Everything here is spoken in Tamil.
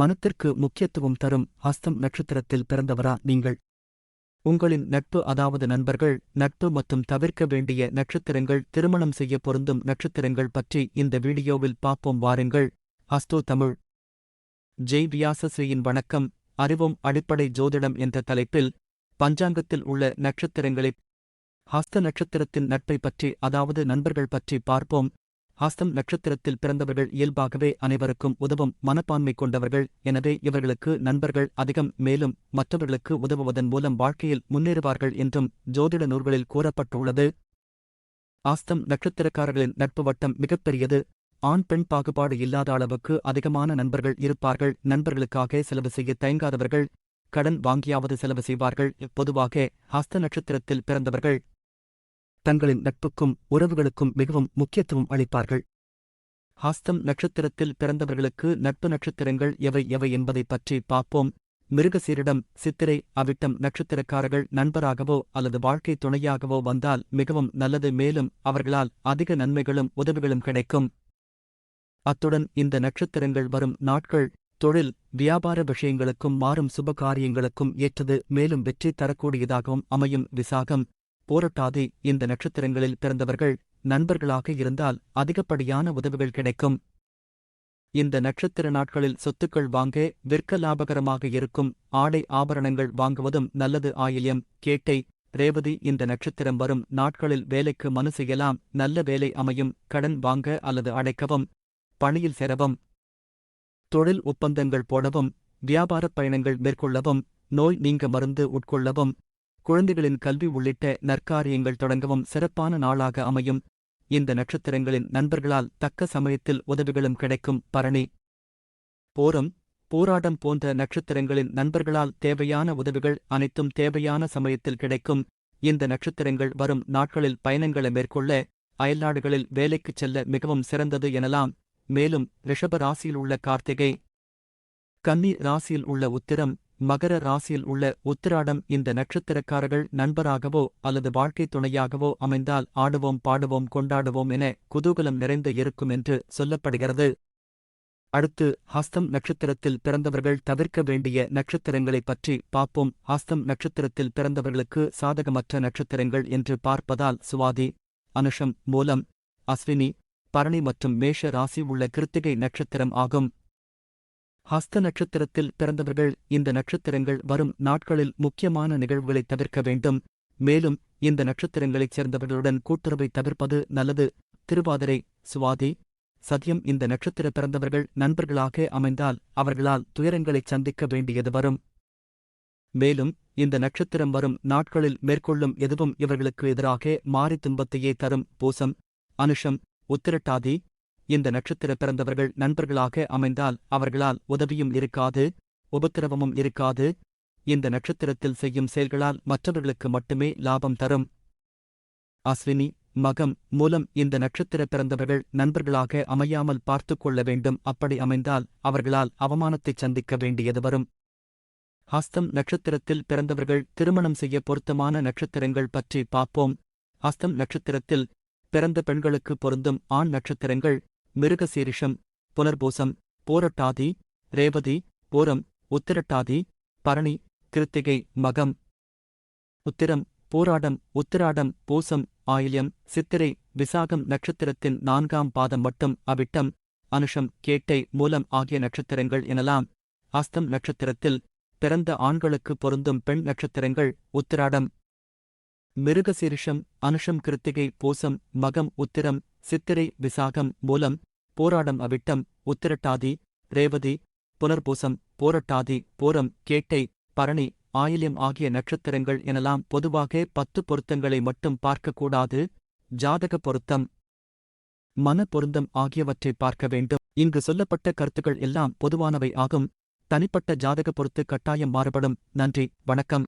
மனத்திற்கு முக்கியத்துவம் தரும் ஹஸ்தம் நட்சத்திரத்தில் பிறந்தவரா நீங்கள்? உங்களின் நட்பு அதாவது நண்பர்கள் நட்பு மற்றும் தவிர்க்க வேண்டிய நட்சத்திரங்கள் திருமணம் செய்ய பொருந்தும் நட்சத்திரங்கள் பற்றி இந்த வீடியோவில் பார்ப்போம். வாருங்கள் ஹஸ்தோ தமிழ். ஜெய் வியாசஸ்ரீயின் வணக்கம். அறிவும் அடிப்படை ஜோதிடம் என்ற தலைப்பில் பஞ்சாங்கத்தில் உள்ள நட்சத்திரங்களை ஹஸ்த நட்சத்திரத்தின் நட்பை பற்றி அதாவது நண்பர்கள் பற்றி பார்ப்போம். ஹஸ்தம் நட்சத்திரத்தில் பிறந்தவர்கள் இயல்பாகவே அனைவருக்கும் உதவும் மனப்பான்மை கொண்டவர்கள். எனவே இவர்களுக்கு நண்பர்கள் அதிகம் மேலும் மற்றவர்களுக்கு உதவுவதன் மூலம் வாழ்க்கையில் முன்னேறுவார்கள் என்றும் ஜோதிட நூல்களில் கூறப்பட்டுள்ளது. ஆஸ்தம் நட்சத்திரக்காரர்களின் நட்பு வட்டம் மிகப்பெரியது. ஆண் பெண் பாகுபாடு இல்லாத அளவுக்கு அதிகமான நண்பர்கள் இருப்பார்கள். நண்பர்களுக்காக செலவு செய்ய தயங்காதவர்கள். கடன் வாங்கியாவது செலவு செய்வார்கள். பொதுவாக ஹஸ்த நட்சத்திரத்தில் பிறந்தவர்கள் தங்களின் நட்புக்கும் உறவுகளுக்கும் மிகவும் முக்கியத்துவம் அளிப்பார்கள். ஹாஸ்தம் நட்சத்திரத்தில் பிறந்தவர்களுக்கு நட்பு நட்சத்திரங்கள் எவை எவை என்பதைப் பற்றி பார்ப்போம். மிருகசீரிடம் சித்திரை அவிட்டம் நட்சத்திரக்காரர்கள் நண்பராகவோ அல்லது வாழ்க்கை துணையாகவோ வந்தால் மிகவும் நல்லது மேலும் அவர்களால் அதிக நன்மைகளும் உதவிகளும் கிடைக்கும். அத்துடன் இந்த நட்சத்திரங்கள் வரும் நாட்கள் தொழில் வியாபார விஷயங்களுக்கும் மாறும் சுப காரியங்களுக்கும் ஏற்றது மேலும் வெற்றி தரக்கூடியதாகவும் அமையும். விசாகம் போரட்டாதே இந்த நட்சத்திரங்களில் பிறந்தவர்கள் நண்பர்களாக இருந்தால் அதிகப்படியான உதவிகள் கிடைக்கும். இந்த நட்சத்திர நாட்களில் சொத்துக்கள் வாங்க விற்க லாபகரமாக இருக்கும். ஆடை ஆபரணங்கள் வாங்குவதும் நல்லது ஆயில்யம். கேட்டை ரேவதி இந்த நட்சத்திரம் வரும் நாட்களில் வேலைக்கு மனு செய்யலாம். நல்ல வேலை அமையும். கடன் வாங்க அல்லது அடைக்கவும். பணியில் சேரவும். தொழில் ஒப்பந்தங்கள் போடவும். வியாபாரப் பயணங்கள் மேற்கொள்ளவும். நோய் நீங்க மருந்து உட்கொள்ளவும். குழந்தைகளின் கல்வி உள்ளிட்ட நற்காரியங்கள் தொடங்கவும் சிறப்பான நாளாக அமையும். இந்த நட்சத்திரங்களின் நண்பர்களால் தக்க சமயத்தில் உதவிகளும் கிடைக்கும். பரணி. போரம் போராடம் போன்ற நட்சத்திரங்களின் நண்பர்களால் தேவையான உதவிகள் அனைத்தும் தேவையான சமயத்தில் கிடைக்கும். இந்த நட்சத்திரங்கள் வரும் நாட்களில் பயணங்களை மேற்கொள்ள அயல்நாடுகளில் வேலைக்குச் செல்ல மிகவும் சிறந்தது எனலாம். மேலும் ரிஷப ராசியில் உள்ள கார்த்திகை. கன்னி ராசியில் உள்ள உத்திரம் மகர ராசியில் உள்ள உத்திராடம் இந்த நட்சத்திரக்காரர்கள் நண்பராகவோ அல்லது வாழ்க்கை துணையாகவோ அமைந்தால் ஆடுவோம் பாடுவோம் கொண்டாடுவோம் என குதூகலம் நிறைந்து இருக்கும் என்று சொல்லப்படுகிறது. அடுத்து ஹஸ்தம் நட்சத்திரத்தில் பிறந்தவர்கள் தவிர்க்க வேண்டிய நட்சத்திரங்களைப் பற்றி பார்ப்போம். ஹஸ்தம் நட்சத்திரத்தில் பிறந்தவர்களுக்கு சாதகமற்ற நட்சத்திரங்கள் என்று பார்ப்பதால் சுவாதி அனுஷம் மூலம் அஸ்வினி பரணி மற்றும் மேஷ ராசி உள்ள கிருத்திகை நட்சத்திரம் ஆகும். ஹஸ்த நட்சத்திரத்தில் பிறந்தவர்கள் இந்த நட்சத்திரங்கள் வரும் நாட்களில் முக்கியமான நிகழ்வுகளை தவிர்க்க வேண்டும். மேலும் இந்த நட்சத்திரங்களைச் சேர்ந்தவர்களுடன் கூட்டுறவை தவிர்ப்பது நல்லது. திருவாதிரை சுவாதி. சத்யம் இந்த நட்சத்திர பிறந்தவர்கள் நண்பர்களாக அமைந்தால் அவர்களால் துயரங்களைச் சந்திக்க வேண்டியது வரும். மேலும் இந்த நட்சத்திரம் வரும் நாட்களில் மேற்கொள்ளும் எதுவும் இவர்களுக்கு எதிராக மாறி துன்பத்தையே தரும். பூசம் அனுஷம் உத்திரட்டாதி. இந்த நட்சத்திர பிறந்தவர்கள் நண்பர்களாக அமைந்தால் அவர்களால் உதவியும் இருக்காது உபத்திரவமும் இருக்காது. இந்த நட்சத்திரத்தில் செய்யும் செயல்களால் மற்றவர்களுக்கு மட்டுமே லாபம் தரும். அஸ்வினி மகம் மூலம் இந்த நட்சத்திர பிறந்தவர்கள் நண்பர்களாக அமையாமல் பார்த்து கொள்ள வேண்டும். அப்படி அமைந்தால் அவர்களால் அவமானத்தைச் சந்திக்க வேண்டியது வரும். ஹஸ்தம் நட்சத்திரத்தில் பிறந்தவர்கள் திருமணம் செய்ய பொருத்தமான நட்சத்திரங்கள் பற்றி பார்ப்போம். ஹஸ்தம் நட்சத்திரத்தில் பிறந்த பெண்களுக்கு பொருந்தும் ஆண் நட்சத்திரங்கள் மிருகசீரிஷம் புனர்பூசம் போரட்டாதி ரேவதி போரம் உத்திரட்டாதி பரணி கிருத்திகை மகம். உத்திரம் போராடம் உத்திராடம் பூசம் ஆயில்யம் சித்திரை விசாகம் நட்சத்திரத்தின் நான்காம் பாதம் மட்டும் அவிட்டம் அனுஷம் கேட்டை மூலம் ஆகிய நட்சத்திரங்கள் எனலாம். அஸ்தம் நட்சத்திரத்தில் பிறந்த ஆண்களுக்கு பொருந்தும் பெண் நட்சத்திரங்கள் உத்திராடம் மிருகசீரிஷம் அனுஷம் கிருத்திகை பூசம் மகம் உத்திரம் சித்திரை விசாகம் மூலம் போராடம் அவிட்டம் உத்திரட்டாதி ரேவதி புனர்பூசம் போரட்டாதி போரம் கேட்டை பரணி ஆயில்யம் ஆகிய நட்சத்திரங்கள் எனலாம் பொதுவாக பத்து பொருத்தங்களை மட்டும் பார்க்கக்கூடாது. ஜாதக பொருத்தம். மன பொருந்தம் ஆகியவற்றை பார்க்க வேண்டும். இங்கு சொல்லப்பட்ட கருத்துக்கள் எல்லாம் பொதுவானவை ஆகும். தனிப்பட்ட ஜாதக பொறுத்து கட்டாயம் மாறுபடும். நன்றி. வணக்கம்.